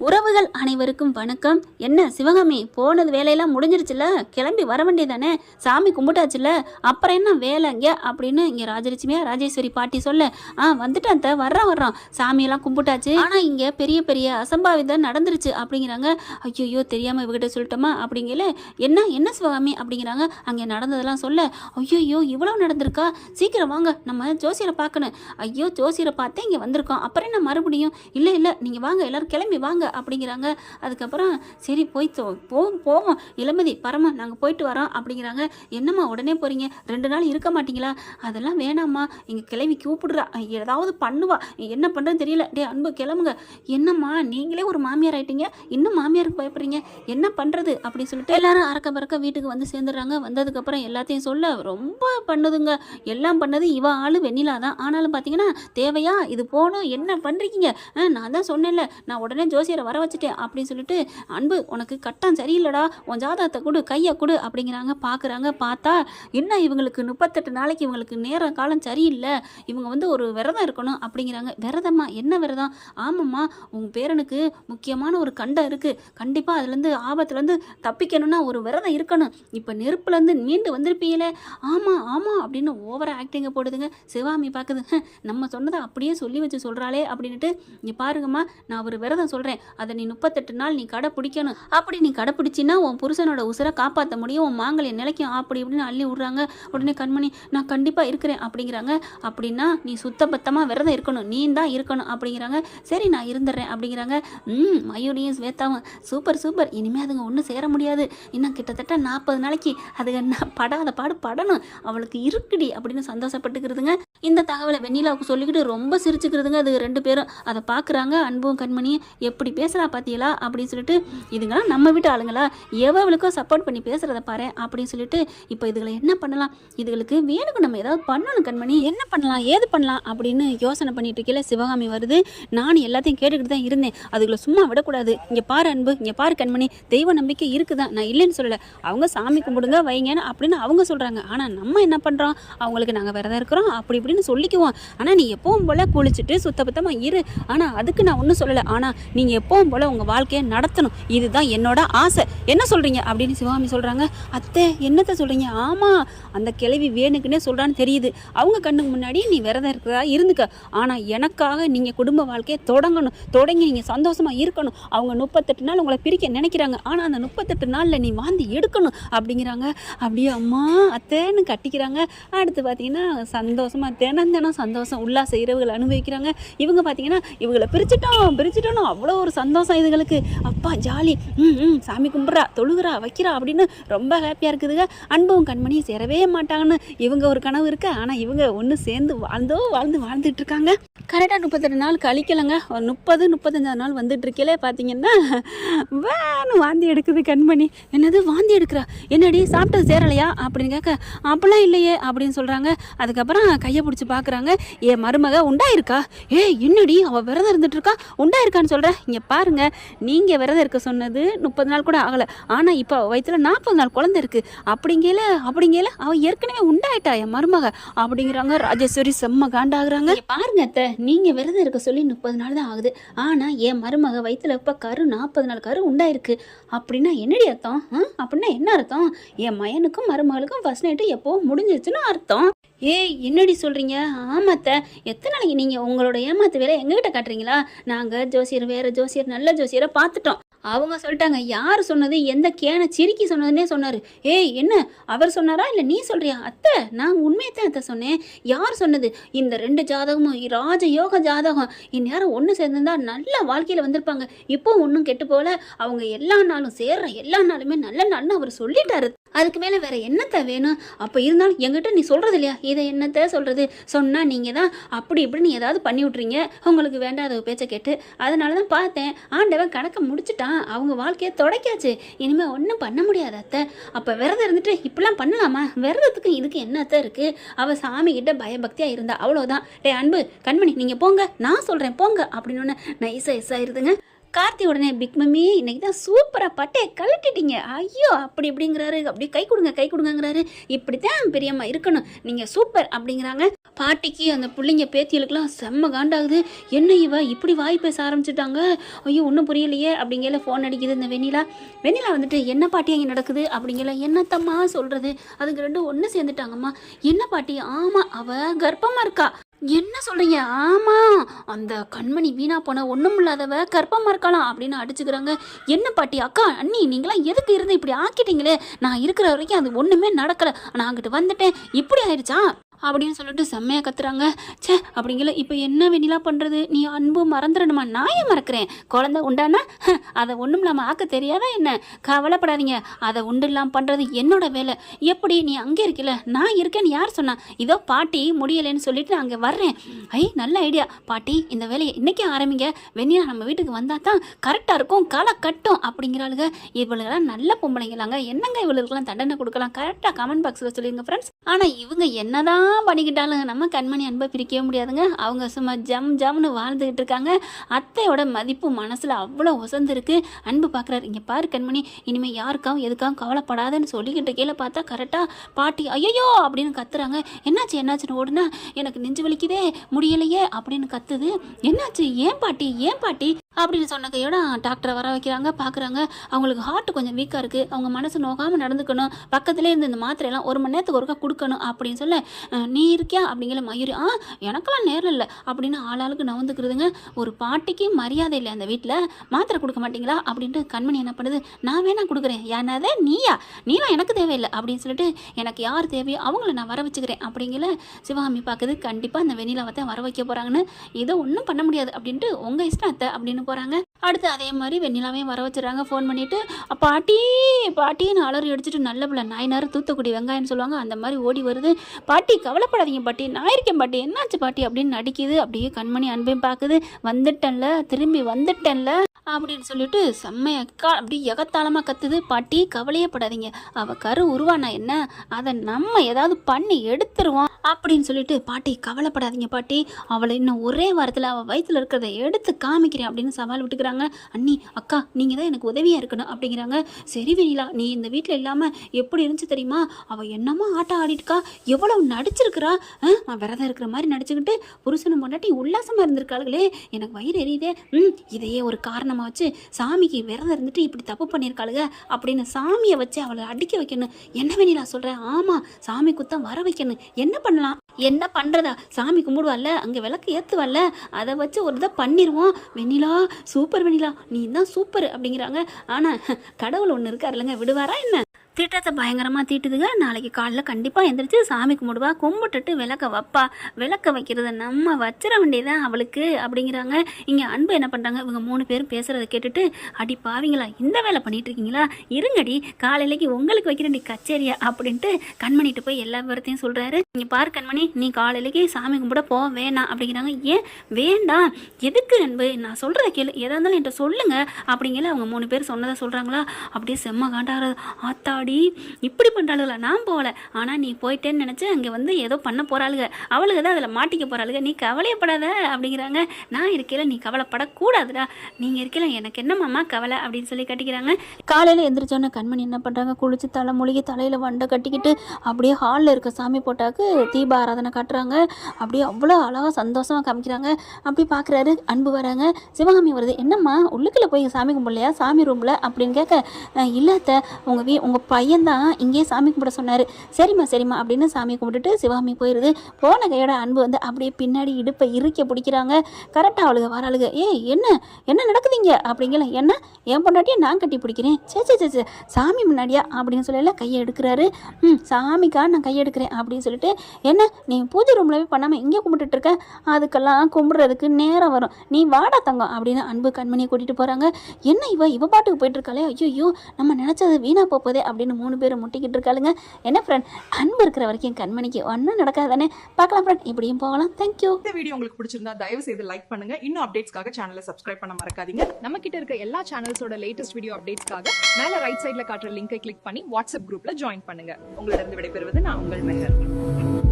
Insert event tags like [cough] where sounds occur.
உறவுகள் அனைவருக்கும் வணக்கம். என்ன சிவகாமி போனது வேலையெல்லாம் முடிஞ்சிருச்சுல கிளம்பி வர வேண்டியதானே சாமி கும்பிட்டாச்சுல அப்புறம் என்ன வேலை இங்கே? அப்படின்னு இங்கே ராஜலட்சுமியா ராஜேஸ்வரி பாட்டி சொல்ல ஆ வந்துட்டேன் த வர்றோம் வர்றோம் சாமியெல்லாம் கும்பிட்டாச்சு. ஆனால் இங்கே பெரிய பெரிய அசம்பாவிதம் நடந்துருச்சு அப்படிங்கிறாங்க. ஐயோ தெரியாமல் இவகிட்ட சொல்லிட்டோமா? அப்படிங்கல என்ன என்ன சிவகாமி? அப்படிங்கிறாங்க. அங்கே நடந்ததெல்லாம் சொல்ல ஐயோ இவ்வளோ நடந்திருக்கா? சீக்கிரம் வாங்க நம்ம ஜோசியரை பார்க்கணும். ஐயோ ஜோசியரை பார்த்தே இங்கே வந்திருக்கோம். அப்புறம் என்ன மறுபடியும்? இல்லை இல்லை நீங்கள் வாங்க எல்லாரும் கிளம்பி வாங்க. அப்படிங்கிறாங்க. அதுக்கப்புறம் சரி போய் தோ- போவோம் போவோம். இளமதி பரமா நாங்கள் போயிட்டு வரோம் அப்படிங்கிறாங்க. என்னம்மா உடனே போகிறீங்க ரெண்டு நாள் இருக்க மாட்டீங்களா? அதெல்லாம் வேணாம்மா. எங்கள் கிளவி கூப்பிடுறா. ஏதாவது பண்ணுவா. என்ன பண்ணுறதுன்னு தெரியல. டே அன்பு கிளம்புங்க. என்னம்மா நீங்களே ஒரு மாமியார் ஆயிட்டீங்க. இன்னும் மாமியாருக்கு பயப்படுறீங்க. என்ன பண்ணுறது அப்படின்னு சொல்லிட்டு எல்லாரும் அறக்க பறக்க வீட்டுக்கு வந்து சேர்ந்துடுறாங்க. வந்ததுக்கப்புறம் எல்லாத்தையும் சொல்ல ரொம்ப பண்ணுதுங்க. எல்லாம் பண்ணது இவ ஆளு வெண்ணிலா தான். ஆனாலும் பார்த்தீங்கன்னா தேவையா? இது போகணும். என்ன பண்ணுறீங்க நான் தான் சொன்னேன்ல. நான் உடனே ஜோசியரை வர வச்சுட்டேன் அப்படின்னு சொல்லிட்டு அன்பு உனக்கு கட்டம் சரியில்லடா. உன் ஜாதகத்தை கொடு கையை கொடு அப்படிங்கிறாங்க. பார்க்குறாங்க. பார்த்தா என்ன இவங்களுக்கு முப்பத்தெட்டு நாளைக்கு இவங்களுக்கு நேரம் காலம் சரியில்லை. இவங்க வந்து ஒரு விரதம் இருக்கணும் அப்படிங்கிறாங்க. விரதமா? என்ன விரதம்? ஆமாம்மா உங்கள் பேரனுக்கு முக்கியமான ஒரு கண்டம் இருக்குது கண்டிப்பாக அதுலேருந்து ஆபத்துலேருந்து தப்பிக்கணும்னா ஒரு விரதம் இருக்கணும். இப்போ நெருப்புலேருந்து மீண்டு வந்திருப்பீங்களே. ஆமாம் ஆமாம் அப்படின்னு ஓவர ஆக்டிங்கை போடுதுங்க. சிவாமி பார்க்குதுங்க நம்ம சொன்னதை அப்படியே சொல்லி வச்சு சொல்கிறாளே அப்படின்ட்டு இங்கே பாருங்கம்மா நான் ஒரு விரதம் சொல்கிறேன் அதை நீ முப்பத்தெட்டு நாள் நீ கடைப்பிடிக்கணும். அப்படி நீ கடைப்பிடிச்சின்னா உன் புருஷனோட உசுரை காப்பாற்ற முடியும் உன் மாங்கல்யம் நிலைக்கும் அப்படி இப்படின்னு அள்ளி விட்றாங்க. உடனே கண்மணி நான் கண்டிப்பாக இருக்கிறேன் அப்படிங்கிறாங்க. அப்படின்னா நீ சுத்தபத்தமாக விரதம் இருக்கணும். நீ தான் இருக்கணும் அப்படிங்கிறாங்க. சரி நான் இருந்துடுறேன் அப்படிங்கிறாங்க. ம் மயூரியும் ஸ்வேதாவும். Super super. இனிமேல் அதுங்க ஒன்றும் சேர முடியாது. இன்னும் கிட்டத்தட்ட நாற்பது நாளைக்கு அதுங்க என்ன படாத பாடு படணும். அவளுக்கு இருக்குடி அப்படின்னு சந்தோஷப்பட்டுக்கிறதுங்க. இந்த தகவலை வெண்ணிலாவுக்கு சொல்லிக்கிட்டு ரொம்ப சிரிச்சுக்கிறதுங்க. அது ரெண்டு பேரும். அதை பார்க்குறாங்க அன்பும் கண்மணியும். எப்படி பேசுகிறா பார்த்தீங்களா அப்படின்னு சொல்லிட்டு இதுங்களாம் நம்ம வீட்டு ஆளுங்களா? எவ்வளவுக்கோ சப்போர்ட் பண்ணி பேசுகிறத பாரு அப்படின்னு சொல்லிட்டு இப்போ இதுகளை என்ன பண்ணலாம்? இதுகளுக்கு வேணுக்கு நம்ம ஏதாவது பண்ணணும் கண்மணி. என்ன பண்ணலாம்? ஏது பண்ணலாம்? அப்படின்னு யோசனை பண்ணிட்டு இருக்கல சிவகாமி வருது. நான் எல்லாத்தையும் கேட்டுக்கிட்டு தான் இருந்தேன். அதுகளை சும்மா விடக்கூடாது. இங்கே பாரு அன்பு. இங்கே பாரு கண்மணி. தெய்வ நம்பிக்கை இருக்குதான் நான் இல்லைன்னு சொல்லலை. அவங்க சாமி கும்பிடுங்க வைங்கன்னு அப்படின்னு அவங்க சொல்கிறாங்க ஆனால் நம்ம என்ன பண்ணுறோம் அவங்களுக்கு நாங்கள் விரதம் இருக்கிறோம். அப்படி இப்படின்னு சொல்லிக்குவோம். ஆனால் நீ எப்பவும் போல் குளிச்சுட்டு சுத்தபத்தமாக இரு. ஆனால் அதுக்கு நான் ஒன்றும் சொல்லலை. ஆனால் நீங்கள் எப்பவும் போல் உங்கள் வாழ்க்கையை நடத்தணும். இதுதான் என்னோட ஆசை. என்ன சொல்கிறீங்க அப்படின்னு சிவகாமி சொல்கிறாங்க அத்தை என்னத்தை சொல்கிறீங்க ஆமாம் அந்த கிழவி வேணுக்குன்னே சொல்கிறான்னு தெரியுது. அவங்க கண்ணுக்கு முன்னாடி நீ விரதம் இருக்கிறதா இருந்துக்க. ஆனால் எனக்காக நீங்கள் குடும்ப வாழ்க்கையை தொடங்கணும். தொடங்கி நீங்கள் சந்தோஷமாக இருக்கணும். அவங்க முப்பத்தெட்டு நாள் உங்களை பிரிக்க நினைக்கிறாங்க. ஆனால் அந்த முப்பத்தெட்டு நாளில் நீ வாந்தி எடுக்கணும். அப்படிங்கிறாங்க. அப்படியே அம்மா அத்தைன்னு கட்டிக்கிறாங்க. அடுத்து பார்த்தீங்கன்னா சந்தோஷமாக தினம் தினம் சந்தோஷம் உல்லாச இரவுகள் அனுபவிக்கிறாங்க. இவங்க பார்த்தீங்கன்னா இவங்களை பிரிச்சுட்டோம் பிரிச்சுட்டோம் அவ்வளோ ஒரு சந்தோஷம். இதுகளுக்கு அப்பா ஜாலி. ம் ம் சாமி கும்பிட்றா தொழுகிறா வைக்கிறா அப்படின்னு ரொம்ப ஹாப்பியாக இருக்குதுங்க. அன்பும் கண்மணியும் சேரவே மாட்டாங்கன்னு இவங்க ஒரு கனவு இருக்கு. ஆனால் இவங்க ஒன்று சேர்ந்து வாழ்ந்தோ வாழ்ந்து வாழ்ந்துட்டு இருக்காங்க. கரெக்டாக முப்பத்தெட்டு நாள் கழிக்கலைங்க. ஒரு முப்பது முப்பத்தஞ்சாவது நாள் வந்துட்டு இருக்கலே பார்த்தீங்கன்னா வேணு வாந்தி எடுக்குது கண்மணி. என்னது வாந்தி எடுக்கிறா? என்னடி சாப்பிட்டது சேரலையா? அப்படின்னு கேட்க அப்படிலாம் இல்லையே அப்படின்னு சொல்கிறாங்க அதுக்கப்புறம் கையை பிடிச்சி பார்க்குறாங்க ஏ மருமக உண்டாயிருக்கா? ஏ என்னடி அவள் விரதம் இருந்துட்டு இருக்கா உண்டாயிருக்கான்னு சொல்கிறேன் நீங்கள் பாருங்கள் நீங்கள் விரதம் இருக்க சொன்னது முப்பது நாள் கூட ஆகலை. ஆனால் இப்போ வயிற்றுல நாற்பது நாள் குழந்தை இருக்கு. அப்படிங்கல அப்படிங்கல அவள் ஏற்கனவே உண்டாயிட்டா என் மருமக. அப்படிங்கிறாங்க. ராஜேஸ்வரி செம்ம காண்டாகிறாங்க. பாருங்க அத்தை நீங்கள் விரதம் இருக்க சொல்லி முப்பது நாள் தான் ஆகுது. ஆனால் என் மருமக வயிற்றுல இப்போ கரு நாற்பது நாள் கரு உண்டாயிருக்கு. அப்படின்னா என்னடி அர்த்தம்? ஆ? அப்படின்னா என்ன அர்த்தம்? என் மயனுக்கும் மருமகளுக்கும் ஃபர்ஸ்ட் நைட்டு எப்போ முடிஞ்சிருச்சுன்னு அர்த்தம். ஏய் என்னடி சொல்கிறீங்க ஆமாத்த எத்தனை நாளைக்கு நீங்கள் உங்களோட ஏமாத்து வேலை எங்ககிட்ட காட்டுறீங்களா? நாங்கள் ஜோசியர் வேறு ஜோசியர் நல்ல ஜோசியரை பார்த்துட்டோம். அவங்க சொல்லிட்டாங்க யார் சொன்னது? எந்த கேனை சிரிக்கி சொன்னதுன்னே சொன்னார். ஏய் என்ன அவர் சொன்னாரா? இல்லை நீ சொல்கிறியா அத்தை நான் உண்மையை தான் அத்தை சொன்னேன். யார் சொன்னது? இந்த ரெண்டு ஜாதகமும் ராஜ யோக ஜாதகம் இந்நேரம் ஒன்று சேர்ந்திருந்தா நல்ல வாழ்க்கையில் வந்திருப்பாங்க. இப்போ ஒன்றும் கெட்டு போல அவங்க எல்லா நாளும் சேர்ற எல்லா நாளுமே நல்ல நாள்னு அவர் சொல்லிட்டாரு. அதுக்கு மேலே வேற என்னத்த வேணும்? அப்போ இருந்தாலும் என்கிட்ட நீ சொல்கிறது இல்லையா? இதை என்னத்த சொல்கிறது சொன்னால் நீங்கள் தான் அப்படி இப்படின்னு ஏதாவது பண்ணி விட்றீங்க உங்களுக்கு வேண்டாத பேச்சை கேட்டு. அதனால தான் பார்த்தேன். ஆண்டவன் கணக்கை முடிச்சுட்டான். அவங்க வாழ்க்கையை தொடக்காச்சு. இனிமேல் ஒன்றும் பண்ண முடியாது அத்தை. அப்போ விரதம் இருந்துட்டு இப்படிலாம் பண்ணலாமா? விரதத்துக்கும் இதுக்கு என்னத்த இருக்கு? அவ சாமிகிட்ட பயபக்தியா இருந்தா அவ்வளோதான் டே அன்பு கண்மணி நீங்க போங்க. நான் சொல்றேன் போங்க. அப்படின்னு நைஸா எஸ் ஆயிருதுங்க கார்த்தி உடனே பிக் மம்மி இன்னைக்கு தான் சூப்பராக பட்டையை கழட்டிட்டீங்க. ஐயோ அப்படி இப்படிங்கிறாரு. அப்படி கை கொடுங்க கை கொடுங்கங்கிறாரு. இப்படி தான் பெரியம்மா இருக்கணும். நீங்கள் சூப்பர் அப்படிங்கிறாங்க. பாட்டிக்கு அந்த பிள்ளைங்க பேத்தியலுக்குலாம் செம்ம காண்டாகுது. என்ன இவ? இப்படி வாய் பேச ஆரம்பிச்சிட்டாங்க. ஐயோ ஒன்றும் புரியலையே. அப்படிங்கல ஃபோன் அடிக்குது இந்த வெண்ணிலா. வெண்ணிலா வந்துட்டு என்ன பாட்டி அங்கே நடக்குது? அப்படிங்கல என்னத்தம்மா சொல்கிறது அதுக்கு ரெண்டும் ஒன்று சேர்ந்துட்டாங்கம்மா. என்ன பாட்டி? ஆமாம் அவ கர்ப்பமாக இருக்கா. என்ன சொல்கிறீங்க ஆமாம் அந்த கண்மணி வீணா போன ஒன்றும் இல்லாதவ கர்ப்பமா இருக்கலாம் அப்படின்னு அடிச்சுக்கிறாங்க. என்ன பாட்டி அக்கா அண்ணி நீங்களாம் எதுக்கு இருந்து இப்படி ஆக்கிட்டீங்களே? நான் இருக்கிற வரைக்கும் அது ஒன்றுமே நடக்கலை. நான் அங்கிட்டு வந்துட்டேன். இப்படி ஆயிடுச்சா? அப்படின்னு சொல்லிட்டு செம்மையாக கத்துறாங்க. ச்சே அப்படிங்கல இப்போ என்ன வெண்ணிலா பண்ணுறது நீ அன்பு மறந்துடணுமா? நான் ஏன் மறக்கிறேன். குழந்தை உண்டானா? அதை ஒன்றும் இல்லாமல் ஆக்க தெரியாதா என்ன? கவலைப்படாதீங்க. அதை உண்டு இல்லாமல் பண்ணுறது என்னோட வேலை. எப்படி நீ அங்கே இருக்கல? நான் இருக்கேன்னு யார் சொன்னா? இதோ பாட்டி முடியலைன்னு சொல்லிட்டு நான் அங்கே வர்றேன். ஐ நல்ல ஐடியா. பாட்டி இந்த வேலையை இன்னைக்கே ஆரம்பிங்க. வெண்ணிலா நம்ம வீட்டுக்கு வந்தால் தான் கரெக்டாக இருக்கும். களை கட்டும் அப்படிங்கிறாளுங்க இவளுக்கெல்லாம் நல்ல பொம்பளைங்களாங்க. என்னங்க இவளுக்கெல்லாம் தண்டனை கொடுக்கலாம்? கரெக்டாக கமெண்ட் பாக்ஸில் சொல்லிடுங்க ஃப்ரெண்ட்ஸ் ஆனால் இவங்க என்னதான் பண்ணிக்கிட்டாலும் நம்ம கண்மணி அன்பை பிரிக்கவே முடியாதுங்க. அவங்க சும்மா ஜம் ஜம்னு வாழ்ந்துக்கிட்டு இருக்காங்க. அத்தையோட மதிப்பு மனசில் அவ்வளோ உசந்துருக்கு. அன்பு பார்க்குறாரு இங்கே பாரு கண்மணி இனிமேல் யாருக்காவும் எதுக்காகவும் கவலைப்படாதன்னு சொல்லிக்கிட்டு கீழே பார்த்தா கரெக்டாக பாட்டி ஐயோ அப்படின்னு கத்துறாங்க. என்னாச்சு என்னாச்சுன்னு ஓடுனா எனக்கு நெஞ்சு வலிக்குதே முடியலையே! அப்படின்னு கத்துது. என்னாச்சு? ஏன் பாட்டி? ஏன் பாட்டி? அப்படின்னு சொன்ன கையோட டாக்டரை வர வைக்கிறாங்க பார்க்குறாங்க அவங்களுக்கு ஹார்ட் கொஞ்சம் வீக்காக இருக்குது அவங்க மனசு நோகாமல் நடந்துக்கணும். பக்கத்துலேயே இருந்து இந்த மாத்திரையெல்லாம் ஒரு மணி நேரத்துக்கு ஒருக்கா கொடுக்கணும் அப்படின்னு சொல்ல நீ இருக்கியா? அப்படிங்கிற மயூரி ஆ எனக்கெல்லாம் நேரம் இல்லை. அப்படின்னு ஆளாளுக்கு நவந்துக்கிறதுங்க. ஒரு பாட்டிக்கு மரியாதை இல்லை அந்த வீட்டில் மாத்திரை கொடுக்க மாட்டிங்களா? அப்படின்ட்டு கண்மணி என்ன பண்ணுது நான் வேணா கொடுக்குறேன். ஏன்னாதே நீயா? நீலாம் எனக்கு தேவையில்லை. அப்படின்னு சொல்லிட்டு எனக்கு யார் தேவையோ அவங்கள நான் வர வச்சுக்கிறேன். அப்படிங்கிற சிவகாமி பார்க்குது கண்டிப்பாக அந்த வெண்ணிலாவை தான் வர வைக்க போகிறாங்கன்னு இதை ஒன்றும் பண்ண முடியாது. அப்படின்ட்டு உங்கள் இஷ்டம் அத்தை. அப்படின்னு போகிறாங்க அடுத்து அதே மாதிரி வெண்ணிலாவையும் வர வச்சுறாங்க ஃபோன் பண்ணிவிட்டு பாட்டி பாட்டின்னு அலறி அடிச்சுட்டு நல்ல பிள்ளை. நாயினார் தூத்துக்குடி வெங்காயம்னு சொல்லுவாங்க. அந்த மாதிரி ஓடி வருது. பாட்டி கவலைப்படாதீங்க பாட்டி. நான் இருக்கேன் பாட்டி. என்னாச்சு பாட்டி? அப்படின்னு நடிக்குது. அப்படியே கண்மணி அன்பையும் பார்க்குது. வந்துட்டேன்ல. திரும்பி வந்துட்டேன்ல. அப்படின்னு சொல்லிட்டு செம்மையக்கா அப்படியே எகத்தாளமாக கத்துது. பாட்டி கவலையே படாதீங்க கரு உருவானா என்ன? அதை நம்ம ஏதாவது பண்ணி எடுத்துருவோம். அப்படின்னு சொல்லிட்டு பாட்டி கவலைப்படாதீங்க பாட்டி. அவளை இன்னும் ஒரே வாரத்தில் அவள் வயிற்றுல இருக்கிறத எடுத்து காமிக்கிறேன் அப்படின்னு சவால் விட்டுக்கிறாங்க. அண்ணி அக்கா நீங்கள் தான் எனக்கு உதவியாக இருக்கணும் அப்படிங்கிறாங்க. சரி வெண்ணிலா நீ இந்த வீட்டில் இல்லாமல் எப்படி இருந்துச்சு தெரியுமா? அவள் என்னமோ ஆட்டம் ஆடிட்டுக்கா எவ்வளோ நடிச்சிருக்கிறா? ஆ, நான் விரதம் இருக்கிற மாதிரி நடிச்சுக்கிட்டு புருஷனும் பொண்டாட்டி உல்லாசமாக இருந்திருக்காளுகளே. எனக்கு வயிறு எரியுதே. ம் இதையே ஒரு காரணமாக வச்சு சாமிக்கு விரதம் இருந்துட்டு இப்படி தப்பு பண்ணியிருக்காளுங்க அப்படின்னு சாமியை வச்சு அவளை அடிக்க வைக்கணும். என்ன வேணிலா சொல்கிறேன் ஆமாம் சாமி குத்தம் வர வைக்கணும். என்ன பண்ணலாம். என்ன பண்ணுறதா சாமி கும்பிடுவாள்ல அங்கே விளக்கு ஏற்றுவாள்ல அதை வச்சு ஒரு இதை பண்ணிடுவோம் வெண்ணிலா சூப்பர் வெண்ணிலா. நீ தான் சூப்பர் அப்படிங்கிறாங்க. ஆனால் [laughs] கடவுள் ஒன்று இருக்கார் இல்லைங்க விடுவாரா என்ன? திட்டத்தை பயங்கரமாக தீட்டுதுங்க. நாளைக்கு காலைல கண்டிப்பாக எந்திரிச்சு சாமி கும்பிடுவா. கும்பிட்டுட்டு விளக்க வைப்பா. விளக்க வைக்கிறத நம்ம வச்சிட வேண்டியதான் அவளுக்கு அப்படிங்கிறாங்க. இங்கே அன்பு என்ன பண்ணுறாங்க இவங்க மூணு பேரும் பேசுகிறத கேட்டுட்டு அடி பாவிங்களா இந்த வேலை பண்ணிட்டு இருக்கீங்களா? இருங்கடி காலையிலைக்கு உங்களுக்கு வைக்கிறேன்டி கச்சேரியா அப்படின்ட்டு கண்மணிட்டு போய் எல்லா விவரத்தையும் சொல்கிறாரு நீங்கள் பாரு கண்மணி நீ காலையிலைக்கு சாமி கும்பிட போ வேணாம் அப்படிங்கிறாங்க. ஏன்? வேண்டாம். எதுக்கு அன்பு? நான் சொல்கிறத கேளு. எதாக இருந்தாலும் என்கிட்ட சொல்லுங்கள் அப்படிங்கிற அவங்க மூணு பேர் சொன்னதை சொல்கிறாங்களா அப்படியே செம்ம காண்டாகிறது ஆத்தாடி இப்படி பண்ணுறாளுங்களா நான் போகல. ஆனால் நீ போயிட்டேன்னு நினச்சி அங்கே வந்து ஏதோ பண்ண போகிறாளுங்க அவளுக்கு தான் அதில் மாட்டிக்க போகிறாளுங்க நீ கவலையப்படாத அப்படிங்கிறாங்க. நான் இருக்கையில் நீ கவலைப்படக்கூடாதுடா. நீங்கள் இருக்கையில் எனக்கு என்னம்மா கவலை அப்படின்னு சொல்லி கட்டிக்கிறாங்க. காலையில் எந்திரிச்சோன்னே கண்மணி என்ன பண்ணுறாங்க குளிச்சு தலை மூழ்கி தலையில் வண்டை கட்டிக்கிட்டு அப்படியே ஹாலில் இருக்க சாமி போட்டாக்கு தீப ஆராதனை காட்டுறாங்க. அப்படியே அவ்வளோ அழகாக சந்தோஷமாக காமிக்கிறாங்க. அப்படி பார்க்குறாரு அன்பு வராங்க. சிவகாமி வருது என்னம்மா உள்ளுக்குள்ளே போய் சாமி கும்பிடலையா? சாமி ரூமில் அப்படின்னு கேட்க இல்லாத உங்கள் வீ உங்கள் ப பையன்தான் இங்கேயே சாமி கும்பிட சொன்னார். சரிம்மா சரிம்மா அப்படின்னு சாமி கும்பிட்டுட்டு சிவகாமி போயிடுது போன கையோட அன்பு வந்து அப்படியே பின்னாடி இடுப்பை இறுக்க பிடிக்கிறாங்க. கரெக்டாக அவளுக வராளுக. ஏய் என்ன? என்ன நடக்குதுங்க? அப்படிங்கல என்ன? என் பொண்டாட்டியை நான் கட்டி பிடிக்கிறேன். சே சே சே, சே சாமி முன்னாடியா? அப்படின்னு சொல்லல கையை எடுக்கிறாரு. ம் சாமிக்கா நான் கையை எடுக்கிறேன் அப்படின்னு சொல்லிட்டு என்ன நீ பூஜை ரூமில் போய் பண்ணாமல் இங்கே கும்பிட்டுட்டு இருக்க? அதுக்கெல்லாம் கும்பிட்றதுக்கு நேரம் வரும். நீ வாடா தங்கம் அப்படின்னு அன்பு கண்மணியை கூட்டிகிட்டு போகிறாங்க என்ன இவ? இவ பாட்டுக்கு போயிட்டு இருக்காளே? ஐயோ நம்ம நினச்சது வீணாக போப்போதே அப்படின்னு மூணு பேரும் முட்டிக்கிட்டு இருக்காளுங்க. என்ன ஃப்ரெண்ட் அன்பு இருக்கிற வரைக்கும் கண்மணிக்கு ஒன்றும் நடக்காதானே? பார்க்கலாம் ஃப்ரெண்ட் இப்படியும் போகலாம். தேங்க்யூ இந்த வீடியோ உங்களுக்கு பிடிச்சிருந்தா தயவு செய்து லைக் பண்ணுங்க. இன்னும் அப்டேட்ஸ்க்காக சேனலை சப்ஸ்கிரைப் பண்ண மறக்காதீங்க. நம்ம கிட்ட இருக்க எல்லா சேனல்ஸோட லேட்டஸ்ட் வீடியோ அப்டேட்ஸ்க்காக மேல ரைட் சைடுல காட்டுற லிங்கை கிளிக் பண்ணி வாட்ஸ்அப் குரூப்ல ஜாயின் பண்ணுங்க. உங்களிடம் விடைபெறுவது நான் உங்கள் மெஹர்.